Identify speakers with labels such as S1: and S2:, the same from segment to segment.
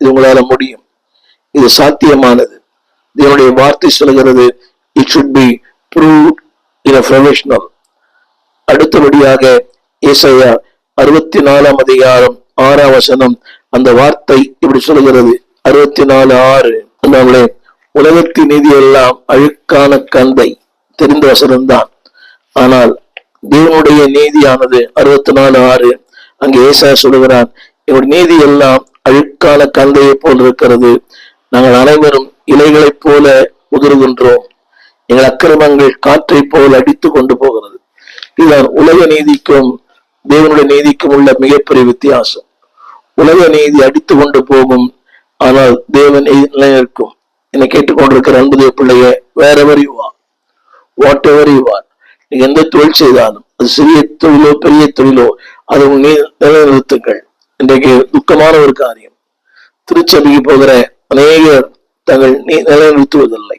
S1: இது உங்களால முடியும். இது சாத்தியமானது. இதனுடைய வார்த்தை சொல்கிறது it should be proved in a professional. அடுத்தபடியாக இசையா அறுபத்தி நாலாம் அதிகாரம் ஆறாம் வசனம் அந்த வார்த்தை இப்படி சொல்கிறது அறுபத்தி நாலு ஆறு. நம்மளே உலகத்தின் நீதி எல்லாம் அழுக்கான கந்தை. தெரிந்த வசனம்தான். ஆனால் தேவனுடைய நீதியானது அறுபத்தி நாலு ஆறு அங்கே ஏசா சொல்லுகிறான் இவருடைய நீதி எல்லாம் அழு கால கந்தையை போல் இருக்கிறது நாங்கள் அனைவரும் இலைகளைப் போல உதிர்கின்றோம். எங்கள் அக்கிரமங்கள் காற்றை போல் அடித்து கொண்டு போகிறது. இதுதான் உலக நீதிக்கும் தேவனுடைய நீதிக்கும் உள்ள மிகப்பெரிய வித்தியாசம். உலக நீதி அடித்து கொண்டு போகும் ஆனால் தேவன் நிலைநிற்கும். என்னை கேட்டுக்கொண்டிருக்கிற அன்புதே பிள்ளைய வேற ever you whatever you are நீங்க எந்த தொழில் செய்தாலும் அது சிறிய தொழிலோ பெரிய தொழிலோ அது நீ- நிலைநிறுத்துங்கள். இன்றைக்கு துக்கமான ஒரு காரியம். திருச்சபைக்கு போகிற அநேகர் தங்கள் நீ நிலைநிறுத்துவதில்லை.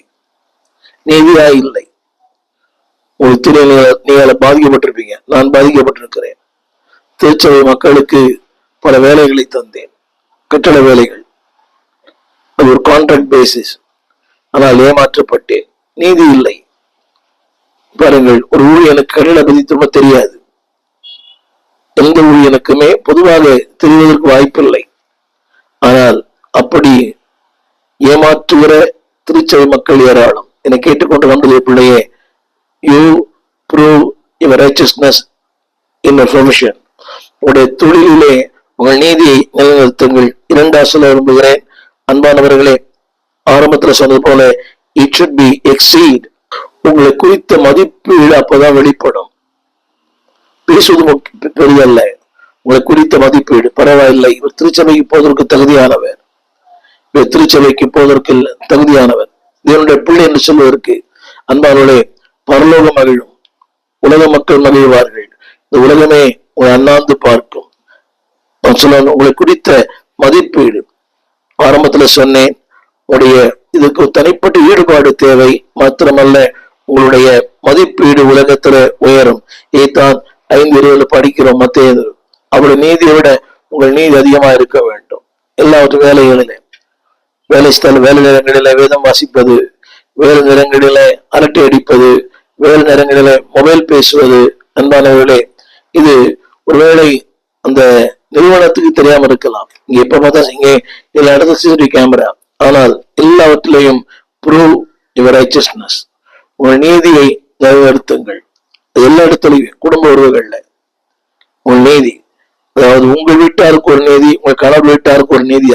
S1: நீதியா இல்லை ஒரு துறை நீங்கள பாதிக்கப்பட்டிருப்பீங்க. நான் பாதிக்கப்பட்டிருக்கிறேன். திருச்சபை மக்களுக்கு பல வேலைகளை தந்தேன். கட்டட வேலைகள். அது ஒரு கான்ட்ராக்ட் பேசிஸ் ஆனால் ஏமாற்றப்பட்டேன். நீதி இல்லை. பாருங்கள் ஒரு ஊழியனுக்கு கட்டட பத்தி திரும்ப தெரியாது. எந்த ஊழியனுக்குமே பொதுவாக தெரிவதற்கு வாய்ப்பில்லை ஆனால் அப்படி ஏமாற்றுகிற திருச்சபை மக்கள் ஏராளம். என்னை கேட்டுக்கொண்டு வந்தது பிள்ளையே you prove your righteousness in profession உங்களுடைய தொழிலிலே உங்கள் நீதியை நிலைநிறுத்துங்கள். இரண்டாம் சொல்ல விரும்புகிறேன். அன்பானவர்களே ஆரம்பத்துல சொன்னது போல இட் சுட் பி எக்ஸீட் உங்களை குறித்த மதிப்பீடு அப்பதான் வெளிப்படும். பேசுவது முக்கிய- பெரியதல்ல உங்களை குறித்த மதிப்பீடு. பரவாயில்லை. இவர் திருச்சபைக்கு போவதற்கு தகுதியானவர். திருச்சபைக்கு போவதற்கு தகுதியானவர். தேவனுடைய பிள்ளை என்று சொல்வதற்கு அன்பானவர்களே பரலோக மகிழும் உலக மக்கள் மகிழ்வார்கள். இந்த உலகமே உங்களை அண்ணாந்து பார்க்கும். நான் உங்களை குறித்த மதிப்பீடு. ஆரம்பத்துல சொன்னேன் உடைய இதுக்கு தனிப்பட்ட ஈடுபாடு தேவை மாத்திரமல்ல உங்களுடைய மதிப்பீடு உலகத்துல உயரும். இதைத்தான் ஐந்து இருபதுல படிக்கிறோம் மத்திய. அவருடைய நீதியை விட உங்கள் நீதி அதிகமா இருக்க வேண்டும். எல்லாவற்று வேலைகளிலே. வேலை ஸ்தல வேலை நேரங்களில வேதம் வாசிப்பது வேலை நேரங்களில அரட்டை அடிப்பது வேலை நேரங்களில மொபைல் பேசுவது அன்பானவர்களே இது ஒருவேளை அந்த நிறுவனத்துக்கு தெரியாம இருக்கலாம். இங்க எப்ப பார்த்தா இங்க இதுல இடத்துல சிசிடிவி கேமரா ஆனால் எல்லாவற்றிலையும் ப்ரூவ் யுவர் ரைச்சஸ்னஸ் உங்கள் நீதியை நிறைவேறுத்துங்கள் அது எல்லா இடத்துலையும் குடும்ப உறவுகள்ல. உங்கள் நீதி. அதாவது உங்கள் வீட்டாருக்கு ஒரு நீதி உங்கள் கணவர் வீட்டாருக்கு ஒரு நீதி